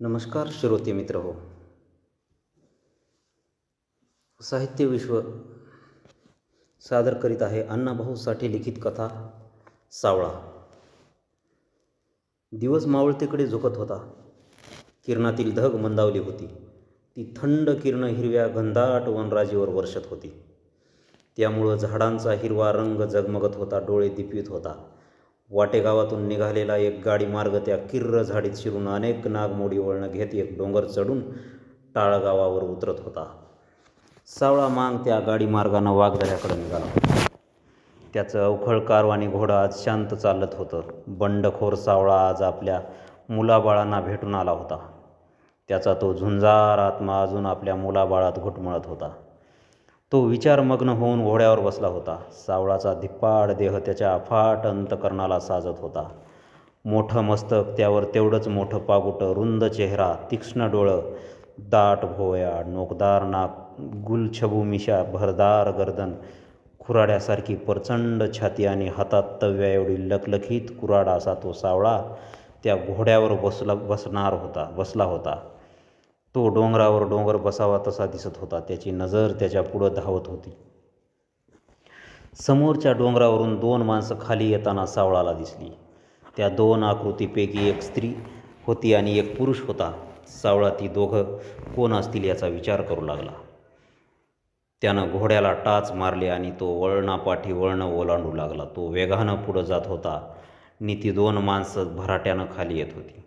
नमस्कार श्रोते मित्र हो. साहित्य विश्व सादर करीत आहे अण्णाभाऊसाठी लिखित कथा सावळा. दिवस मावळतेकडे झुकत होता. किरणातील धग मंदावली होती. ती थंड किरण हिरव्या घनदाट वनराजीवर वर्षत होती. त्यामुळं झाडांचा हिरवा रंग जगमगत होता डोळे दिपवीत होता. वाटेगावातून निघालेला एक गाडी मार्ग त्या किर्र झाडीत शिरून अनेक नागमोडी वळणं घेत एक डोंगर चढून टाळगावावर उतरत होता. सावळा मांग त्या गाडी मार्गानं वाघदऱ्याकडे निघाला. त्याचं अवखळ कारवानी घोडा आज शांत चालत होतं. बंडखोर सावळा आज आपल्या मुलाबाळांना भेटून आला होता. त्याचा तो झुंजार आत्मा अजून आपल्या मुलाबाळात घुटमळत होता. तो विचारमग्न होऊन घोड्यावर बसला होता. सावळाचा धिप्पाड देह त्याच्या अफाट अंतकरणाला साजत होता. मोठं मस्तक त्यावर तेवढंच मोठं पागुटं रुंद चेहरा तीक्ष्ण डोळं दाट भोवया नोकदार नाक गुलछबू मिशा भरदार गर्दन खुराड्यासारखी प्रचंड छाती आणि हातात तव्या एवढी लखलखीत कुराडा असा तो सावळा त्या घोड्यावर बसला बसणार होता बसला होता. तो डोंगरावर डोंगर बसावा तसा दिसत होता. त्याची नजर त्याच्या पुढं धावत होती. समोरच्या डोंगरावरून दोन माणसं खाली येताना सावळाला दिसली. त्या दोन आकृतीपैकी एक स्त्री होती आणि एक पुरुष होता. सावळा ती दोघं कोण असतील याचा विचार करू लागला. त्यानं घोड्याला टाच मारली आणि तो वळणापाठी वळणं ओलांडू लागला. तो वेगानं पुढं जात होता. आणि ती दोन माणसं भराट्यानं खाली येत होती.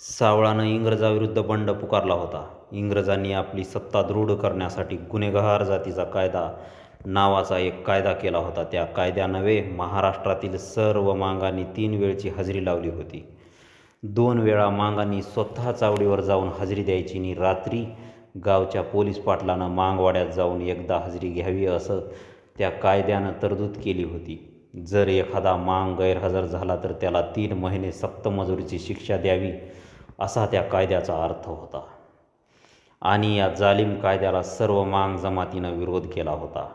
सावळानं इंग्रजाविरुद्ध बंड पुकारला होता. इंग्रजांनी आपली सत्ता दृढ करण्यासाठी गुन्हेगार जातीचा कायदा नावाचा एक कायदा केला होता. त्या कायद्यानवे महाराष्ट्रातील सर्व मांगांनी तीन वेळची हजेरी लावली होती. दोन वेळा मांगांनी स्वतः चावडीवर जाऊन हजेरी द्यायची आणि रात्री गावच्या पोलीस पाटलानं मांगवाड्यात जाऊन एकदा हजेरी घ्यावी असं त्या कायद्यानं तरतूद केली होती. जर एखादा मांग गैरहजर झाला तर त्याला तीन महिने सक्तमजुरीची शिक्षा द्यावी. असा त्या कायद्याचा अर्थ होता. आणि या जालिम कायद्याला सर्व मांग जमातीनं विरोध केला होता.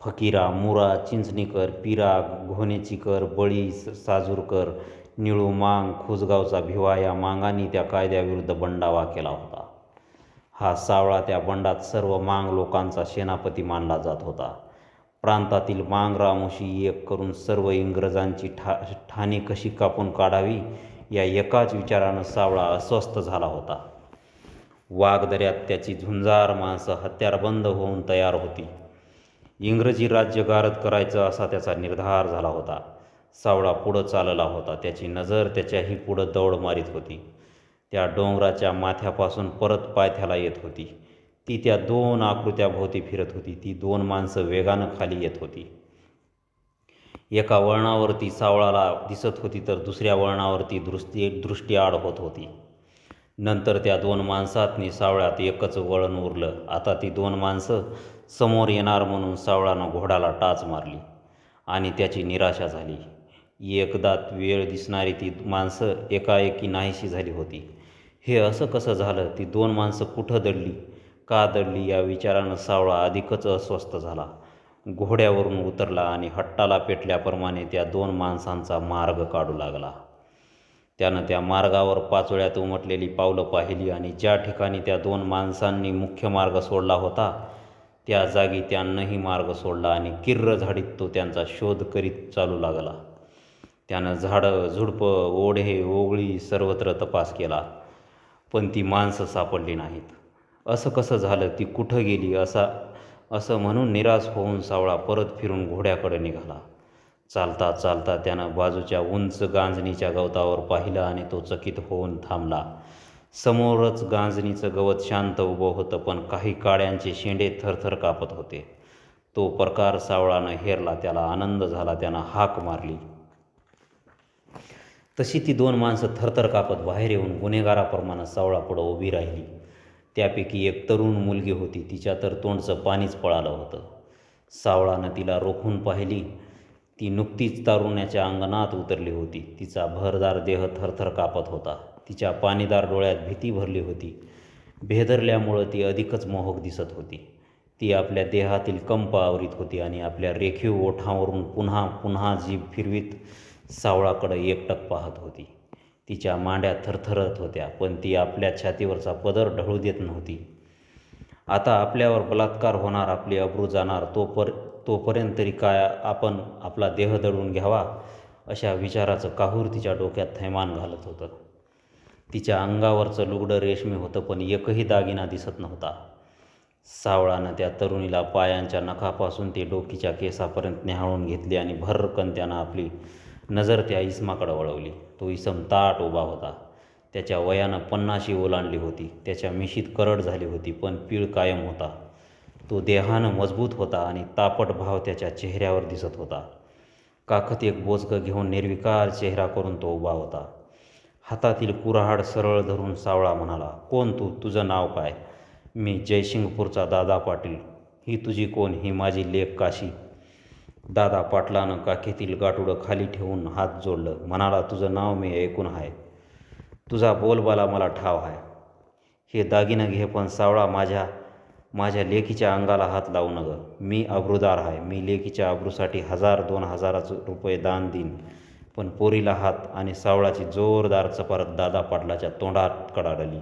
फकीरा मुरा चिंचणीकर पिरा घोणेचीकर बळी साजूरकर निळू मांग खुजगावचा भिवा या मांगांनी त्या कायद्याविरुद्ध बंडावा केला होता. हा सावळा त्या बंडात सर्व मांग लोकांचा सेनापती मानला जात होता. प्रांतातील मांग रामोशी एक करून सर्व इंग्रजांची ठा ठाणी कशी कापून काढावी? या एकाच विचारानं सावळा अस्वस्थ झाला होता. वाघदऱ्यात त्याची झुंजार माणसं हत्यारबंद होऊन तयार होती. इंग्रजी राज्य गारद करायचं असा त्याचा निर्धार झाला होता. सावळा पुढं चालला होता. त्याची नजर त्याच्याही पुढं दौड मारीत होती. त्या डोंगराच्या माथ्यापासून परत पायथ्याला येत होती. ती त्या दोन आकृत्याभोवती फिरत होती. ती दोन माणसं वेगानं खाली येत होती. एका वळणावरती सावळाला दिसत होती तर दुसऱ्या वळणावरती दृष्टी दृष्टी आड होत होती. नंतर त्या दोन माणसातनी सावळ्यात एकच वळण उरलं. आता ती दोन माणसं समोर येणार म्हणून सावळानं घोड्याला टाच मारली आणि त्याची निराशा झाली. एकदात वेळ दिसणारी ती माणसं एकाएकी नाहीशी झाली होती. हे असं कसं झालं? ती दोन माणसं कुठं दडली? का दडली? या विचारानं सावळा अधिकच अस्वस्थ झाला. घोड्यावरून उतरला आणि हट्टाला पेटल्याप्रमाणे त्या दोन माणसांचा मार्ग काढू लागला. त्यानं त्या मार्गावर पाचोळ्यात उमटलेली पावलं पाहिली आणि ज्या ठिकाणी त्या दोन माणसांनी मुख्य मार्ग सोडला होता त्या जागी त्यांनाही मार्ग सोडला आणि किर्र झाडीत तो त्यांचा शोध करीत चालू लागला. त्यानं झाडं झुडपं ओढे ओगळी सर्वत्र तपास केला पण ती माणसं सापडली नाहीत. असं कसं झालं ती कुठं गेली असा असं म्हणून निराश होऊन सावळा परत फिरून घोड्याकडे निघाला. चालता चालता त्यानं बाजूच्या उंच गांजणीच्या गवतावर पाहिलं आणि तो चकित होऊन थांबला. समोरच गांजणीचं गवत शांत उभं होतं पण काही काड्यांचे शेंडे थरथर कापत होते. तो प्रकार सावळानं हेरला त्याला आनंद झाला त्यानं हाक मारली. तशी ती दोन माणसं थरथर कापत बाहेर येऊन गुन्हेगाराप्रमाणे सावळा पुढं उभी राहिली. त्यापैकी एक तरुण मुलगी होती. तिच्या तर तोंडचं पाणीच पळालं होतं. सावळानं तिला रोखून पाहिली. ती नुकतीच तारुण्याच्या अंगणात उतरली होती. तिचा भरदार देह थरथर कापत होता. तिच्या पाणीदार डोळ्यात भीती भरली होती. भेदरल्यामुळं ती अधिकच मोहक दिसत होती. ती आपल्या देहातील कंप आवरीत होती आणि आपल्या रेखीव ओठावरून पुन्हा पुन्हा जीभ फिरवीत सावळाकडं एकटक पाहत होती. तिच्या मांड्या थरथरत होत्या पण ती आपल्या छातीवरचा पदर ढळू देत नव्हती. आता आपल्यावर बलात्कार होणार आपली अब्रू जाणार तोपर तोपर्यंत तरी काय आपण आपला देह दळून घ्यावा अशा विचाराचं काहूर तिच्या डोक्यात थैमान घालत होतं. तिच्या अंगावरचं लुगडं रेशमी होतं पण एकही दागिना दिसत नव्हता. सावळानं त्या तरुणीला पायांच्या नखापासून ते डोकीच्या केसापर्यंत न्याहाळून घेतली आणि भरकन त्यानं आपली नजर त्या इसमाकडं वळवली. तो इसम ताट उभा होता. त्याच्या वयानं पन्नाशी ओलांडली होती. त्याच्या मिशीत करड झाली होती पण पीळ कायम होता. तो देहानं मजबूत होता आणि तापट भाव त्याच्या चेहऱ्यावर दिसत होता. काखत एक बोचकं घेऊन निर्विकार चेहरा करून तो उभा होता. हातातील कुऱ्हाड सरळ धरून सावळा म्हणाला कोण तू? तुझं नाव काय? मी जयसिंगपूरचा दादा पाटील. ही तुझी कोण? ही माझी लेख काशी. दादा पाटलानं काखेतील गाठुडं खाली ठेवून हात जोडलं. म्हणाला तुझं नाव मी ऐकून आहे. तुझा बोलबाला मला ठाव आहे. हे दागिनं घे पण सावळा माझ्या माझ्या लेकीच्या अंगाला हात लावू नग. मी अब्रुदार आहे. मी लेकीच्या अब्रूसाठी हजार दोन हजाराचं रुपये दान देईन. पण पोरीला हात आणि सावळाची जोरदार चपारत दादा पाटलाच्या तोंडात कडाडली.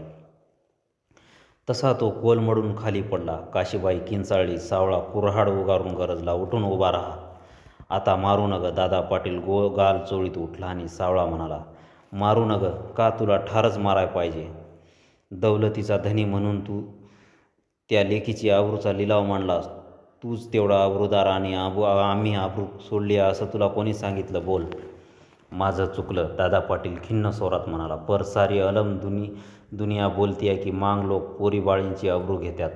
तसा तो कोलमडून खाली पडला. काशीबाई किंचाळली सावळा कुऱ्हाड उगारून गरजला. उठून उभा राहा. आता मारू नग दादा पाटील गो गाल चोळीत उठला आणि सावळा म्हणाला मारू नग का तुला ठारच माराय पाहिजे? दौलतीचा धनी म्हणून तू त्या लेकीची आबरूचा लिलाव मांडलास. तूच तेवढा आबरूदार आणि आबू आम्ही आबरू सोडली असं तुला कोणी सांगितलं? बोल. माझं चुकलं दादा पाटील खिन्न स्वरात म्हणाला. पर सारी अलम दुनी दुनिया बोलती आहे की मांग लोक पोरी बाळींची अब्रू घेतात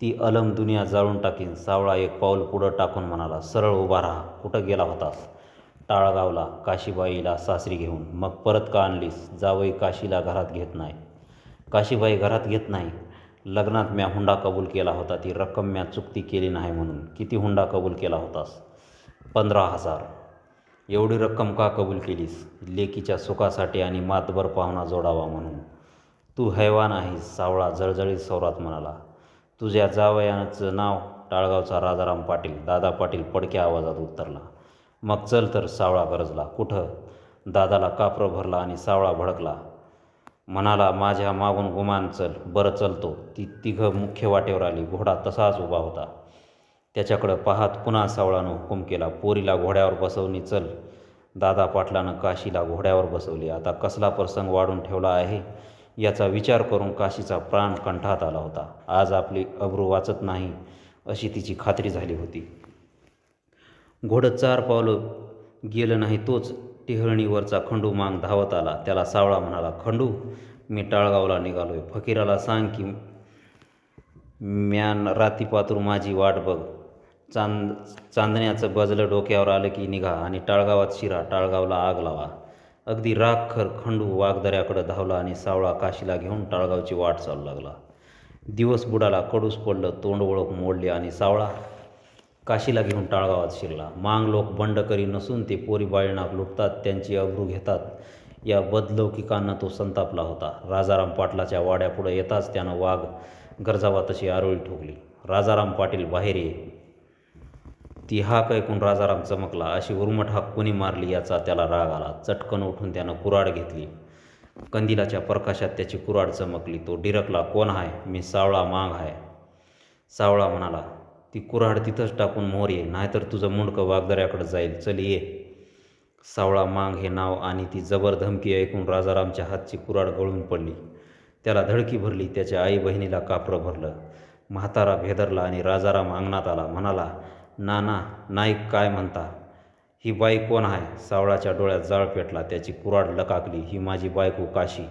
ती अलम दुनिया जाळून टाकीन. सावळा एक पाऊल पुढं टाकून म्हणाला सरळ उभा राहा. कुठं गेला होतास? टाळगावला. काशीबाईला सासरी घेऊन. मग परत का आणलीस? जावई काशीला घरात घेत नाही. काशीबाई घरात घेत नाही? लग्नात म्या हुंडा कबूल केला होता. ती रक्कम म्या चुकती केली नाही म्हणून. किती हुंडा कबूल केला होतास? पंधरा हजार. एवढी रक्कम का कबूल केलीस? लेकीच्या सुखासाठी आणि मातभर पाहुणा जोडावा म्हणून. तू हैवान आहेस सावळा जळजळीत सौरात म्हणाला. तुझ्या जावयाचं नाव टाळगावचा राजाराम पाटील. दादा पाटील पडक्या आवाजात उतरला. मग चल तर सावळा गरजला. कुठं? दादाला कापरं भरला आणि सावळा भडकला. म्हणाला माझ्या मागून गुमान चल. बरं चलतो. ती तिघं मुख्य वाटेवर आली. घोडा तसाच उभा होता. त्याच्याकडं पाहत पुन्हा सावळानं हुकूम केला. पोरीला घोड्यावर बसवणी चल. दादा पाटलानं काशीला घोड्यावर बसवली. आता कसला प्रसंग वाढून ठेवला आहे? याचा विचार करून काशीचा प्राण कंठात आला होता. आज आपली अब्रू वाचत नाही अशी तिची खात्री झाली होती. घोडं चार पावलं गेलं नाही तोच टिहळणीवरचा खंडू मांग धावत आला. त्याला सावळा म्हणाला खंडू मी टाळगावला निघालोय. फकीराला सांग की म्यान राती पातूर माझी वाट बघ. चांद चांदण्याचं बजलं डोक्यावर आलं की निघा आणि टाळगावात शिरा टाळगावला आग लावा. अगदी राखर खंडू वाघदऱ्याकडं धावला आणि सावळा काशीला घेऊन टाळगावची वाट चालू लागला. दिवस बुडाला कडूस पडलं तोंड ओळख मोडली आणि सावळा काशीला घेऊन टाळगावात शिरला. मांग लोक बंडकरी नसून ते पोरी बाळीनाक लुटतात त्यांची अब्रू घेतात. या बदलौकिकांना तो संतापला होता. राजाराम पाटलाच्या वाड्यापुढं येताच त्यानं वाघ गरजावा तशी आरोळी ठोकली. राजाराम पाटील बाहेर ये. ती हाक ऐकून राजाराम चमकला? अशी उर्मट हाक कोणी मारली याचा त्याला राग आला. चटकन उठून त्यानं कुराड घेतली. कंदिलाच्या प्रकाशात त्याची कुराड चमकली. तो डिरकला कोण आहे मी सावळा मांग आहे सावळा म्हणाला ती कुऱ्हाड तिथंच टाकून मोर ये नाहीतर तुझं मुंडकं वागदऱ्याकडे जाईल. चल ये. सावळा मांग हे नाव आणि ती जबर धमकी ऐकून राजारामच्या हातची कुऱ्हाड गळून पडली. त्याला धडकी भरली त्याच्या आई बहिणीला कापरं भरलं. म्हातारा भेदरला आणि राजाराम अंगणात आला. म्हणाला नाना नाईक काय म्हणता? ही बाई कोण आहे? सावळाच्या डोळ्यात जाळ पेटला त्याची कुराड लकाकली ही माझी बायको काशी.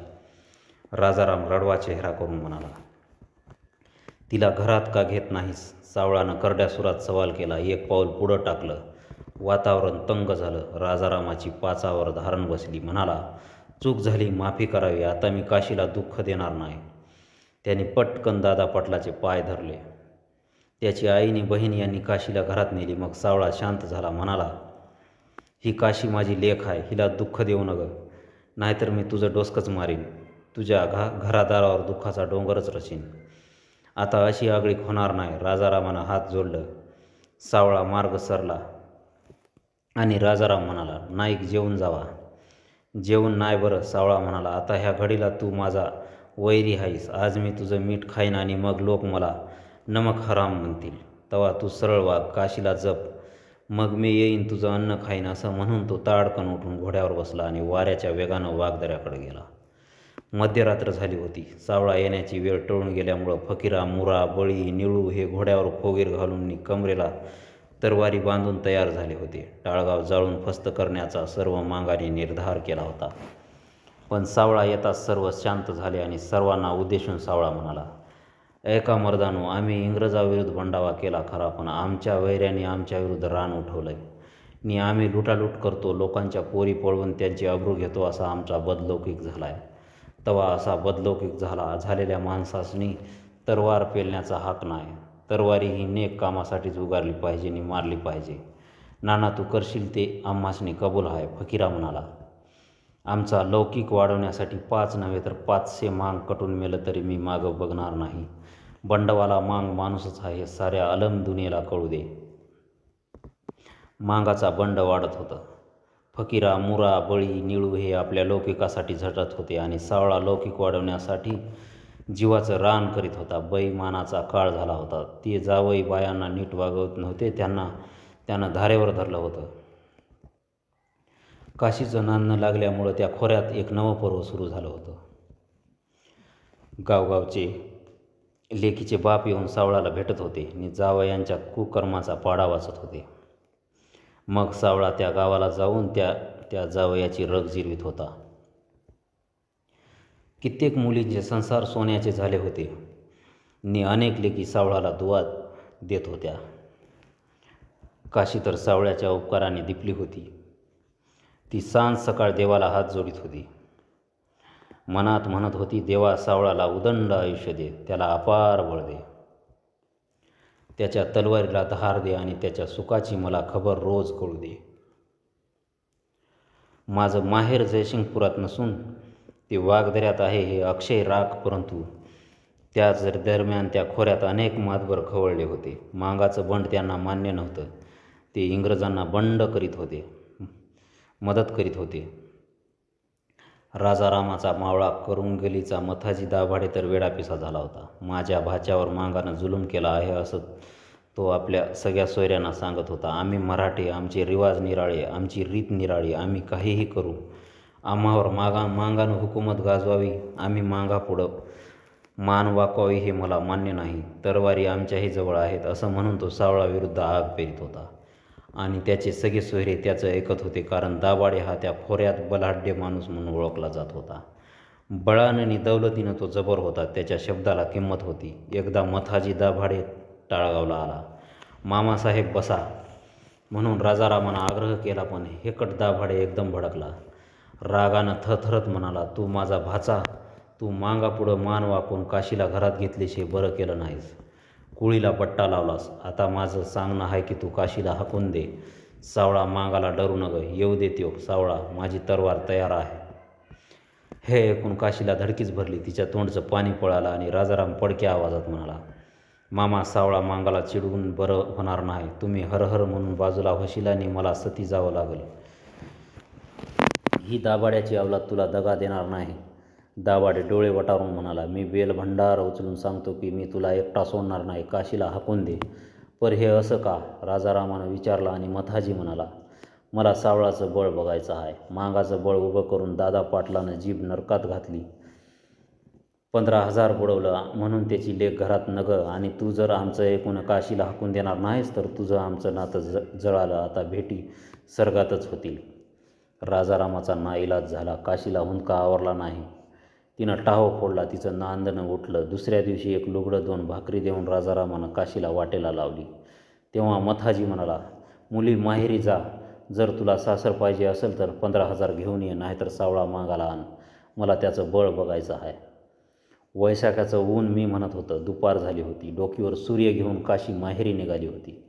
राजाराम रडवा चेहरा करून म्हणाला तिला घरात का घेत नाहीस? सावळानं करड्या सुरात सवाल केला एक पाऊल पुढं टाकलं. वातावरण तंग झालं. राजारामाची पाचावर धारण बसली. म्हणाला चूक झाली माफी करावी. आता मी काशीला दुःख देणार नाही. त्याने पटकन दादा पटलाचे पाय धरले. त्याची आईने बहीण यांनी काशीला घरात नेली. मग सावळा शांत झाला. म्हणाला ही काशी माझी लेख आहे. हिला दुःख देऊ नग. नाहीतर मी तुझं डोसकंच मारीन. तुझ्या घा घरादारावर दुःखाचा डोंगरच रचीन. आता अशी आगळीक होणार नाही. राजारामानं हात जोडलं. सावळा मार्ग सरला आणि राजाराम म्हणाला नाईक जेवून जावा. जेवून नाही बरं सावळा म्हणाला. आता ह्या घडीला तू माझा वैरी आहेस आज मी तुझं मीठ खाईन आणि मग लोक मला नमक हराम म्हणतील. तवा तू सरळ वाग काशीला जप. मग मी येईन तुझं अन्न खाईन असं म्हणून तो ताडकन उठून घोड्यावर बसला आणि वाऱ्याच्या वेगानं वाघदऱ्याकडे गेला. मध्यरात्र झाली होती. सावळा येण्याची वेळ टळून गेल्यामुळं फकीरा मुरा बळी निळू हे घोड्यावर खोगीर घालून कमरेला तरवारी बांधून तयार झाले होते. टाळगाव जाळून फस्त करण्याचा सर्व मांगाने निर्धार केला होता. पण सावळा येताच सर्व शांत झाले आणि सर्वांना उद्देशून सावळा म्हणाला एका मर्दानो आम्ही इंग्रजाविरुद्ध बंडावा केला खरा पण आमच्या वैऱ्याने आमच्या विरुद्ध रान उठवलंय. नि आम्ही लुटालूट करतो लोकांच्या पोरी पळवून त्यांची अब्रू घेतो असा आमचा बदलौकिक झाला आहे तवा असा बदलौकिक झाला झालेल्या माणसासनी तरवार पेलण्याचा हक नाही. तरवारी ही नेक कामासाठीच उगारली पाहिजे आणि मारली पाहिजे. नाना तू करशील ते? आम्हासनी कबूल आहे फकीरा म्हणाला. आमचा लौकिक वाढवण्यासाठी पाच नव्हे तर पाचशे मांग कटून मेलं तरी मी मागं बघणार नाही. बंडवाला मांग माणूसच आहे साऱ्या अलम दुनियेला कळू दे. मांगाचा बंड वाढत होता. फकीरा मुरा बळी निळू हे आपल्या लौकिकासाठी झटत होते आणि सावळा लौकिक वाढवण्यासाठी जीवाचं रान करीत होता. बैमानाचा काळ झाला होता. ते जावई बायांना नीट वागवत नव्हते त्यांना त्यांना धारेवर धरलं होतं. काशीचं नांदणं लागल्यामुळं त्या खोऱ्यात एक नवं पर्व सुरू झालं होतं. गावगावचे लेकीचे बाप येऊन सावळाला भेटत होते आणि जावयांच्या कुकर्माचा पाडा वाचत होते. मग सावळा त्या गावाला जाऊन त्या त्या जावयाची रग जिरवीत होता. कित्येक मुलींचे संसार सोन्याचे झाले होते नि अनेक लेकी सावळाला दुवा देत होत्या. काशी तर सावळ्याच्या उपकाराने दिपली होती. ती सांज सकाळ देवाला हात जोडीत होती. मनात म्हणत होती देवा सावळाला उदंड आयुष्य दे त्याला अपार बळ दे. त्याच्या तलवारीला धार दे आणि त्याच्या सुखाची मला खबर रोज कळू दे. माझं माहेर जयसिंगपुरात नसून ते वाघदऱ्यात आहे हे अक्षय राख परंतु त्याच दरम्यान त्या खोऱ्यात अनेक मातभर खवळले होते. मांगाचं बंड त्यांना मान्य नव्हतं. ते इंग्रजांना बंड करीत होते मदत करीत होते. राजारामाचा मावळा करुंगलीचा मथाजी दाभाडे तर वेडापिसा झाला होता. माझ्या भाच्यावर मांगानं जुलूम केला आहे असं तो आपल्या सगळ्या सोयऱ्यांना सांगत होता. आम्ही मराठी आमचे रिवाज निराळे आमची रीत निराळी आम्ही काहीही करू. आम्हावर मागा मांगानं हुकूमत गाजवावी आम्ही मांगापुढं मान वाकवावी हे मला मान्य नाही. तरवारी आमच्याही जवळ आहेत असं म्हणून तो सावळा विरुद्ध आग पेरित होता. आणि त्याचे सगळे सोयरे त्याचं ऐकत होते कारण दाभाडे हा त्या खोऱ्यात बलाढ्य माणूस म्हणून ओळखला जात होता. बळानं आणि दौलतीनं तो जबर होता त्याच्या शब्दाला किंमत होती. एकदा मथाजी दाभाडे टाळगावला आला. मामासाहेब बसा म्हणून राजारामानं आग्रह केला पण हेकट दाभाडे एकदम भडकला. रागानं थरथरत म्हणाला तू माझा भाचा तू मांगापुढं मान वाकून काशीला घरात घेतल्याशिवाय बरं केलं नाहीस. कुळीला पट्टा लावलास. आता माझं सांगणं आहे की तू काशीला हाकून दे. सावळा मागाला डरू नग. येऊ दे त्यो. सावळा माझी तरवार तयार आहे. हे ऐकून काशीला धडकीच भरली. तिच्या तोंडचं पाणी पळालं आणि राजाराम पडक्या आवाजात म्हणाला मामा सावळा मांगाला चिडवून बरं होणार नाही. तुम्ही हरहर म्हणून बाजूला होशील आणि मला सती जावं लागेल. ही दाभाड्याची अवलाद तुला दगा देणार नाही. दाभाडे डोळे वटारून म्हणाला मी बेल भंडार उचलून सांगतो की मी तुला एकटा सोडणार नाही काशीला हाकून दे. पर हे असं का? राजारामानं विचारला आणि मथाजी म्हणाला मला सावळाचं बळ बघायचं आहे. मांगाचं बळ उभं करून दादा पाटलानं जीभ नरकात घातली. पंधरा हजार बुडवलं म्हणून त्याची लेख घरात नग आणि तू जर आमचं एकूण काशीला हाकून देणार नाहीस तर तुझं आमचं नातं ज जळालं. आता भेटी सर्गातच होतील. राजारामाचा नाईलाज झाला. काशीला हुंदका आवरला नाही. तिनं टाहो फोडला तिचं नांदणं उठलं. दुसऱ्या दिवशी एक लुगडं दोन भाकरी देऊन राजारामानं काशीला वाटेला लावली. तेव्हा मथाजी म्हणाला मुली माहेरी जा. जर तुला सासर पाहिजे असेल तर पंधरा हजार घेऊन ये नाहीतर सावळा मागाला आण. मला त्याचं बळ बघायचं आहे. वैशाखाचं ऊन मी म्हणत होतं दुपार झाली होती. डोकीवर सूर्य घेऊन काशी माहेरी निघाली होती.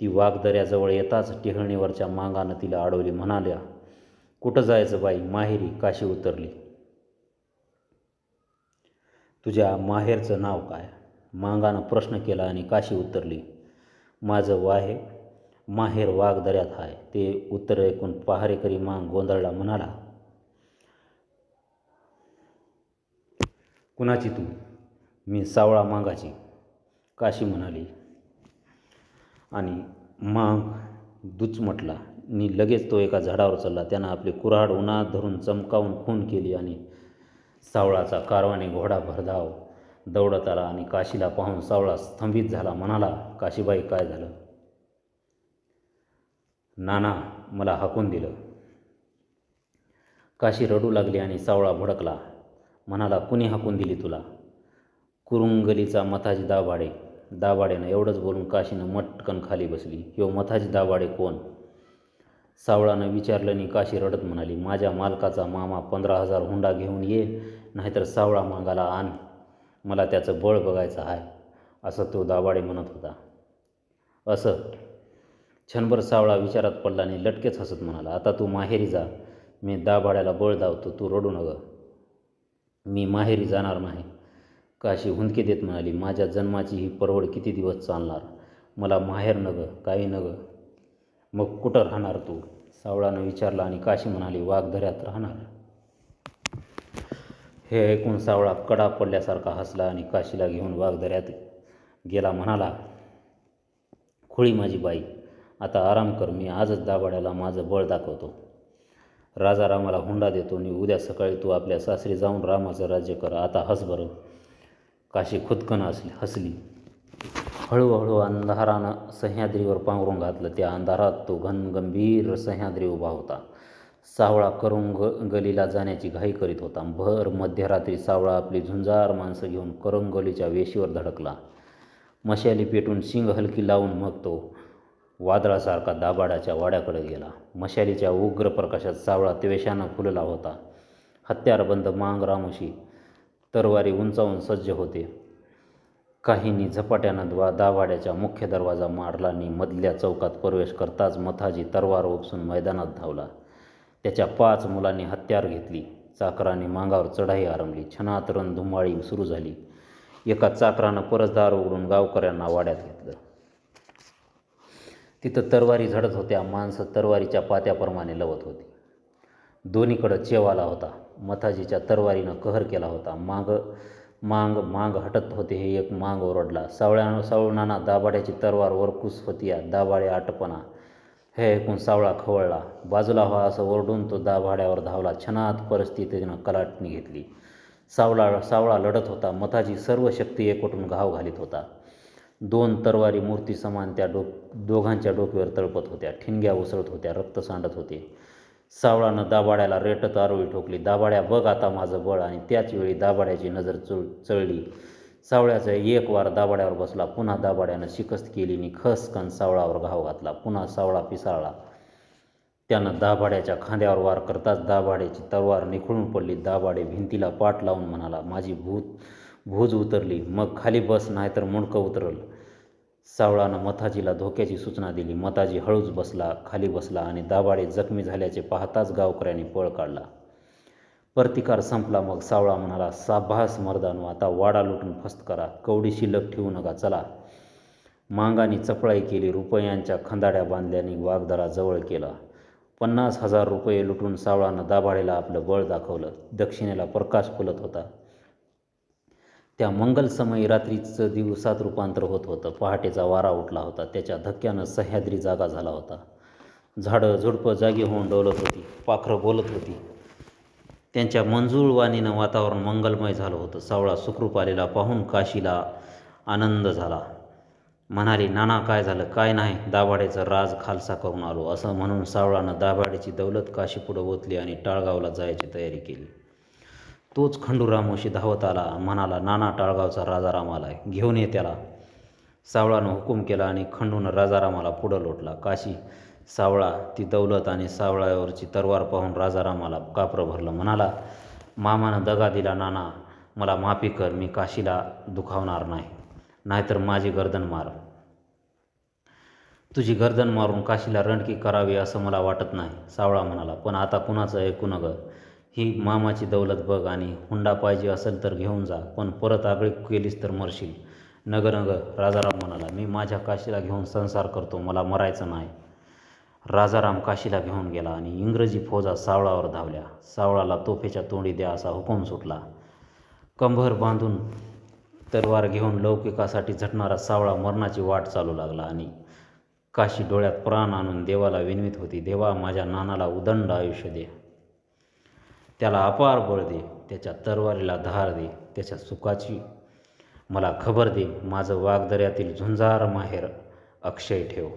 ती वाघदऱ्याजवळ येताच टिहळणीवरच्या मांगानं तिला अडवली. म्हणाल्या कुठं जायचं बाई? माहेरी. काशी उतरली. तुझ्या माहेरचं नाव काय? मांगानं प्रश्न केला आणि काशी उतरली माझं वाहे माहेर वाघदऱ्यात आहे ते उत्तर ऐकून पहारेकरी मांग गोंधळला म्हणाला कुणाची तू? मी सावळा मांगाची. काशी म्हणाली आणि मांग दुच म्हटला. लगेच तो एका झाडावर चालला त्यानं आपली कुऱ्हाड उन्हात धरून चमकावून खून केली आणि सावळाचा कारवाने घोडा भरधाव. दौडत आला आणि काशीला पाहून सावळा स्तंभित झाला. म्हणाला काशीबाई काय झालं? नाना मला हाकून दिलं. काशी रडू लागली आणि सावळा भडकला. म्हणाला कुणी हाकून दिली तुला? कुरुंगलीचा मथाजी दाभाडे. दाभाडेनं एवढंच बोलून काशीनं मटकन खाली बसली. ह्यो मथाजी दाभाडे कोण? सावळानं विचारलं आणि काशी रडत म्हणाली माझ्या मालकाचा मामा पंधरा हजार हुंडा घेऊन ये नाहीतर सावळा मागाला आण. मला त्याचं बळ बघायचं आहे असं तो दाभाडे म्हणत होता. असं क्षणभर सावळा विचारात पडला आणि लटकेच हसत म्हणाला आता तू माहेरी जा. मी दाभाड्याला बळ धावतो तू रडू नग मी माहेरी जाणार नाही. काशी हुंदके देत म्हणाली माझ्या जन्माची ही परवड किती दिवस चालणार? मला माहेर नग काही नग. मग कुठं राहणार तू? सावळानं विचारला आणि काशी म्हणाली वाघधऱ्यात राहणार. हे ऐकून सावळा कडा पडल्यासारखा हसला आणि काशीला घेऊन वाघधऱ्यात गेला. म्हणाला खोळी माझी बाई आता आराम कर मी आजच दाभाड्याला माझं बळ दाखवतो. राजा रामाला हुंडा देतो आणि उद्या सकाळी तू आपल्या सासरी जाऊन रामाचं राज्य कर. आता हस बरं. काशी खुदकन हसली हसली. हळूहळू अंधारानं सह्याद्रीवर पांघरून घातलं. त्या अंधारात तो घनगंभीर सह्याद्री उभा होता. सावळा करंग गलीला जाण्याची घाई करीत होता. भर मध्यरात्री सावळा आपली झुंजार माणसं घेऊन करंगलीच्या वेशीवर धडकला. मशाली पेटून शिंग हलकी लावून मग तो वादळासारखा दाबाडाच्या वाड्याकडे गेला. मशालीच्या उग्र प्रकाशात सावळा त्वेषानं फुलला होता. हत्यारबंद मांग रामोशी तरवारी उंचावून सज्ज होते. काहींनी झपाट्यानं द्वा दाभाड्याच्या मुख्य दरवाजा मारला आणि मधल्या चौकात प्रवेश करताच मथाजी तरवार उपसून मैदानात धावला. त्याच्या पाच मुलांनी हत्यार घेतली. चाकराने मांगावर चढाई आरंभली. छनातरण धुमाळी सुरू झाली. एका चाकरानं परसदार उघडून गावकऱ्यांना वाड्यात घेतलं. तिथं तरवारी झडत होत्या. माणसं तरवारीच्या पात्याप्रमाणे लवत होती. दोन्हीकडं चेव आला होता. मथाजीच्या तरवारीनं कहर केला होता. माग मांग मांग हटत होते हे एक मांग ओरडला. सावळ्या सावळणाना दाभाड्याची तरवार वरकूस होतीया दाभाडे आटपणा हे ऐकून सावळा खवळला. बाजूला व्हा असं ओरडून तो दाभाड्यावर धावला. छनात परिस्थितीनं कलाटणी घेतली. सावळा सावळा लढत होता. मताची सर्व शक्ती एकवटून घाव घालीत होता. दोन तरवारी मूर्ती समान त्या डोक दोघांच्या डोक्यावर तळपत होत्या. ठिणग्या उसळत होत्या. रक्त सांडत होते. सावळानं दाभाड्याला रेटत आरोळी ठोकली. दाभाड्या बघ आता माझं बळ. आणि त्याच वेळी दाभाड्याची नजर चुळ चळली. सावळ्याचा एक वार दाभाड्यावर बसला पुन्हा दाभाड्यानं शिकस्त केली आणि खसकन सावळावर घाव घातला पुन्हा सावळा पिसाळला. त्यानं दाभाड्याच्या खांद्यावर वार करताच दाभाड्याची तलवार निखळून पडली. दाभाडे भिंतीला पाठ लावून म्हणाला माझी भूत भूज उतरली मग खाली बस नाहीतर मुंडकं उतरल. सावळानं मथाजीला धोक्याची सूचना दिली. मताजी हळूच बसला खाली बसला आणि दाभाडे जखमी झाल्याचे पाहताच गावकऱ्यांनी पळ काढला. प्रतिकार संपला मग सावळा म्हणाला साभास मर्दानो आता वाडा लुटून फस्त करा कवडी शिल्लक ठेवू नका चला. मांगाने चपळाई केली रुपयांच्या खंदाड्या बांधल्याने वाघदाराजवळ केला. पन्नास हजार रुपये लुटून सावळानं दाभाडेला आपलं बळ दाखवलं. दक्षिणेला प्रकाश फुलत होता. त्या मंगलसमयी रात्रीचं दिवसात रूपांतर होत होतं. पहाटेचा वारा उठला होता. त्याच्या धक्क्यानं सह्याद्री जागा झाला होता. झाडं झुडपं जागी होऊन डोलत होती. पाखरं बोलत होती. त्यांच्या मंजूळ वाणीनं वातावरण मंगलमय झालं होतं. सावळा सुखरूप आलेला पाहून काशीला आनंद झाला. म्हणाली नाना काय झालं? काय नाही. दाभाडेचं राज खालसा करून आलो. असं म्हणून सावळानं दाभाडेची दौलत काशीपुढं ओतली आणि टाळगावला जायची तयारी केली. तोच खंडूरामोशी धावत आला. म्हणाला नाना टाळगावचा राजाराम आलाय. घेऊन ये त्याला. सावळानं हुकूम केला आणि खंडूनं राजारामाला पुढं लोटला. काशी सावळा ती दौलत आणि सावळावरची तरवार पाहून राजारामाला कापरं भरलं. म्हणाला मामानं दगा दिला नाना. मला माफी कर मी काशीला दुखावणार नाही. नाहीतर माझी गर्दन मार. तुझी गर्दन मारून काशीला रणकी करावी असं मला वाटत नाही सावळा म्हणाला. पण आता कुणाचं ऐकू नगं ही मामाची दौलत बघ आणि हुंडा पाहिजे असेल तर घेऊन जा पण परत आगळी केलीस तर मरशील. नगर नगर राजाराम म्हणाला. मी माझ्या काशीला घेऊन संसार करतो मला मरायचं नाही. राजाराम काशीला घेऊन गेला आणि इंग्रजी फौजा सावळावर धावल्या. सावळाला तोफेच्या तोंडी द्या असा हुकूम सुटला. कंभर बांधून तलवार घेऊन लौकिकासाठी झटणारा सावळा मरणाची वाट चालू लागला आणि काशी डोळ्यात प्राण आणून देवाला विनवित होती देवा माझ्या नानाला उदंड आयुष्य दे. त्याला अपार बळ दे त्याच्या तरवारीला धार दे त्याच्या सुखाची मला खबर दे. माझं वाघदऱ्यातील झुंजार माहेर अक्षय ठेव.